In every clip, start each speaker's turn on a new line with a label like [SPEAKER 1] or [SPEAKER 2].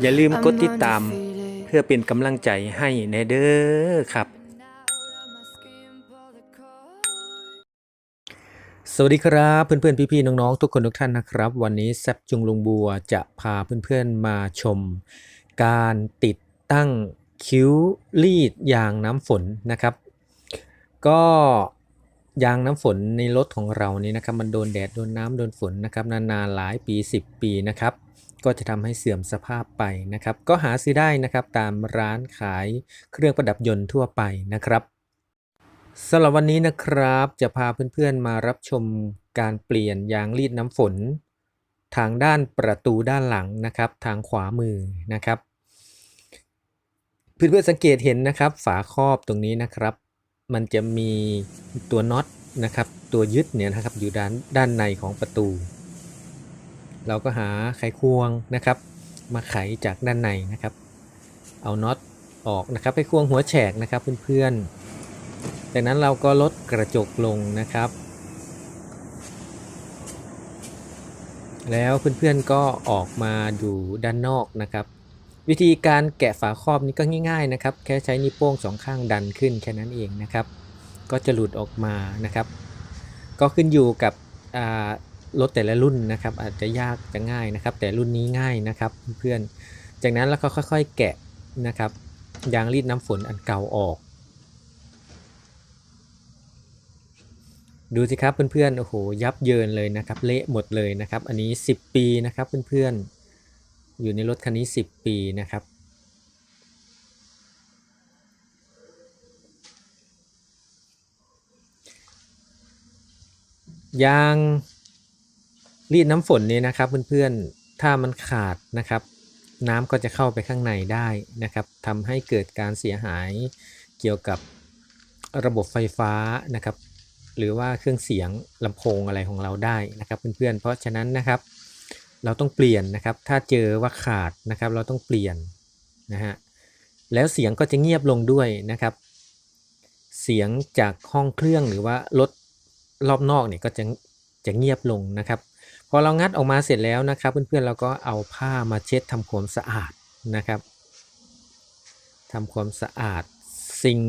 [SPEAKER 1] อย่าลืมกดติดตามเพื่อเป็นกำลังใจให้แนเด้อครับ สวัสดีครับเพื่อนๆ พี่ๆ น้องๆ ทุกคนทุกท่านนะครับ วันนี้แซบจุงลุงบัวจะพาเพื่อนๆ มาชม การติดตั้งคิ้วรีดยางน้ำฝนนะครับ ก็ ยางน้ำฝนในรถของเรานี่นะครับมันโดนแดดโดนน้ำโดนฝนนะครับนานๆหลายปี 10 ปีนะครับก็จะทำให้เสื่อมสภาพไปนะครับ ก็หาซื้อได้นะครับตามร้านขายเครื่องประดับยนต์ทั่วไปนะครับสำหรับวันนี้นะครับจะพาเพื่อนๆมารับชมการเปลี่ยนยางรีดน้ำฝน ทางด้านประตูด้านหลังนะครับ ทางขวามือนะครับ เพื่อนๆสังเกตเห็นนะครับ ฝาครอบตรงนี้นะครับ มันจะมีตัวน็อตนะครับ ตัวยึดเนี่ยนะครับอยู่ด้านด้านในของประตู เราก็หาไขควงนะครับ มาไขจากด้านในนะครับ เอาน็อตออกนะครับไปควงหัวแฉกนะครับเพื่อนๆ จากนั้นเราก็ลดกระจกลงนะครับ แล้วเพื่อนๆก็ออกมาดูด้านนอกนะครับ วิธีการแกะฝาครอบนี้ก็ง่าย ๆนะครับ แค่ใช้นิ้วโป้งสองข้างดันขึ้นแค่นั้นเองนะครับ ก็จะหลุดออกมานะครับ ก็ขึ้นอยู่กับรถแต่ละรุ่นนะครับ อาจจะยากจะง่ายนะครับ แต่รุ่นนี้ง่ายนะครับเพื่อนจากนั้นเราก็ค่อย ๆ แกะนะครับยางรีดน้ำฝนอันเก่าออก ดูสิครับเพื่อนๆโอ้โหยับเยินเลยนะครับ เละหมดเลยนะครับ อันนี้ 10 ปีนะครับเพื่อนๆ อยู่ในรถคันนี้ 10 ปีนะครับ ยางรีดน้ำฝนนี้นะครับเพื่อนๆ ถ้ามันขาดนะครับ น้ำก็จะเข้าไปข้างในได้นะครับทำให้เกิดการเสียหายเกี่ยวกับระบบไฟฟ้านะครับ หรือว่าเครื่องเสียงลำโพงอะไรของเราได้นะครับเพื่อนๆ เพราะฉะนั้นนะครับ เราต้องเปลี่ยนนะครับ ถ้าเจอว่าขาดนะครับ เราต้องเปลี่ยนนะฮะ แล้วเสียงก็จะเงียบลงด้วยนะครับ เสียงจากห้องเครื่องหรือว่ารถรอบนอกเนี่ยก็จะจะเงียบลงนะครับ พอเรางัดออกมาเสร็จแล้วนะครับ เพื่อนๆเราก็เอาผ้ามาเช็ดทำความสะอาดนะครับทำความสะอาดสิ่ง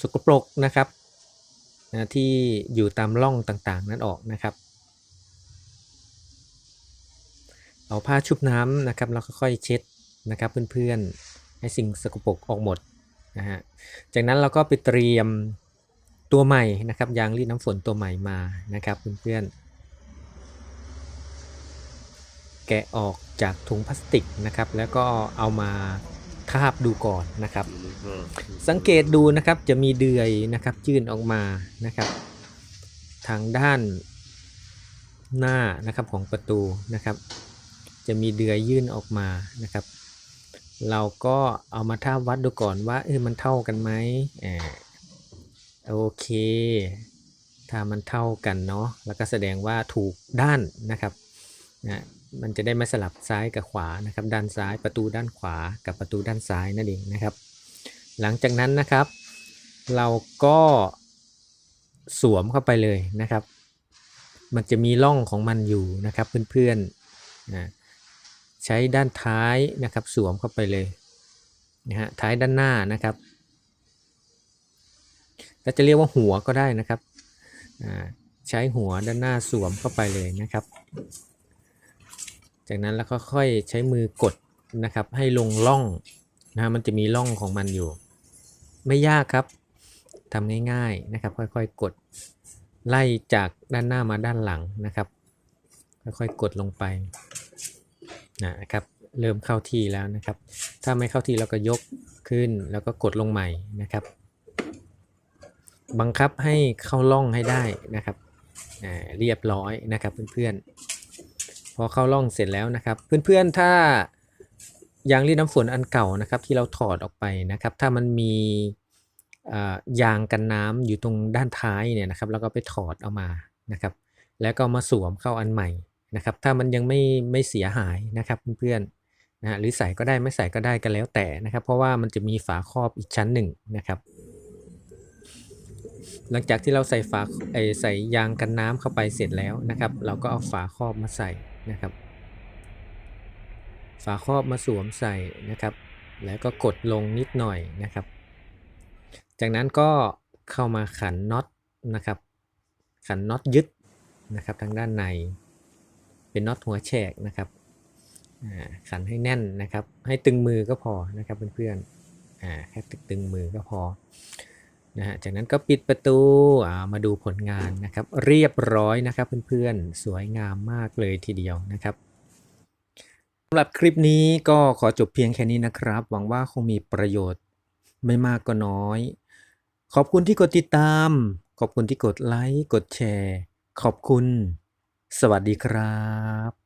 [SPEAKER 1] สกปรกนะครับนะที่อยู่ตามร่องต่างๆ นั้นออกนะครับ เอาผ้าชุบน้ำนะครับแล้วค่อยๆเช็ดนะครับเพื่อนๆ ให้สิ่งสกปรกออกหมดนะฮะจากนั้นเราก็ไปเตรียมตัวใหม่นะครับยางรีดน้ำฝนตัวใหม่มานะครับเพื่อนๆแกะออกจากถุงพลาสติกนะครับ แล้วก็เอามาทาบดูก่อนนะครับ สังเกตดูนะครับจะมีเดือยนะครับยื่นออกมานะครับ ทางด้านหน้านะครับของประตูนะครับ จะมีเดือยยื่นออกมานะครับ เราก็เอามาทาวัดดูก่อนว่าเออมันเท่ากันไหมอ่าโอเค ถ้ามันเท่ากันเนาะแล้วก็แสดงว่าถูกด้านนะครับนะมันจะได้ไม่สลับซ้ายกับขวานะครับ ด้านซ้ายประตูด้านขวากับประตูด้านซ้ายนั่นเองนะครับ หลังจากนั้นนะครับ เราก็สวมเข้าไปเลยนะครับ มันจะมีร่องของมันอยู่นะครับเพื่อนๆนะ ใช้ด้านท้ายนะครับสวมเข้าไปเลยนะฮะท้ายด้านหน้านะครับก็จะเรียกว่าหัวก็ได้นะครับอ่าใช้หัวด้านหน้าสวมเข้าไปเลยนะครับ จากนั้นแล้วก็ค่อยใช้มือกดนะครับให้ลงร่องนะฮะมันจะมีร่องของมันอยู่ ไม่ยากครับทำง่ายๆนะครับ ค่อยๆกดไล่จากด้านหน้ามาด้านหลังนะครับ ค่อยๆกดลงไป นะครับ เริ่มเข้าที่แล้วนะครับ ถ้าไม่เข้าที่เราก็ยกขึ้นแล้วก็กดลงใหม่นะครับ บังคับให้เข้าร่องให้ได้นะครับเรียบร้อยนะครับเพื่อนๆ พอเข้าร่องเสร็จแล้วนะครับ เพื่อนๆ ถ้ายางรีดน้ำฝนอันเก่านะครับ ที่เราถอดออกไปนะครับ ถ้ามันมียางกันน้ำอยู่ตรงด้านท้ายเนี่ยนะครับ แล้วก็ไปถอดเอามานะครับ แล้วก็มาสวมเข้าอันใหม่ นะครับถ้ามันยังไม่ไม่เสียหายนะครับเพื่อนๆนะหรือใส่ก็ได้ไม่ใส่ก็ได้ก็แล้วแต่นะครับ เพราะว่ามันจะมีฝาครอบอีกชั้นหนึ่งนะครับ หลังจากที่เราใส่ฝาไอใส่ยางกันน้ำเข้าไปเสร็จแล้วนะครับ เราก็เอาฝาครอบมาใส่นะครับ ฝาครอบมาสวมใส่นะครับ แล้วก็กดลงนิดหน่อยนะครับ จากนั้นก็เข้ามาขันน็อตนะครับ ขันน็อตยึดนะครับทางด้านใน เป็นน็อตหัวแฉกนะครับขันให้แน่นนะครับ ให้ตึงมือก็พอนะครับเพื่อนๆแค่ตึงมือก็พอนะฮะจากนั้นก็ปิดประตูมาดูผลงานนะครับ เรียบร้อยนะครับเพื่อนๆ สวยงามมากเลยทีเดียวนะครับสำหรับคลิปนี้ก็ขอจบเพียงแค่นี้นะครับ หวังว่าคงมีประโยชน์ไม่มากก็น้อย ขอบคุณที่กดติดตาม ขอบคุณที่กดไลค์กดแชร์ ขอบคุณ สวัสดีครับ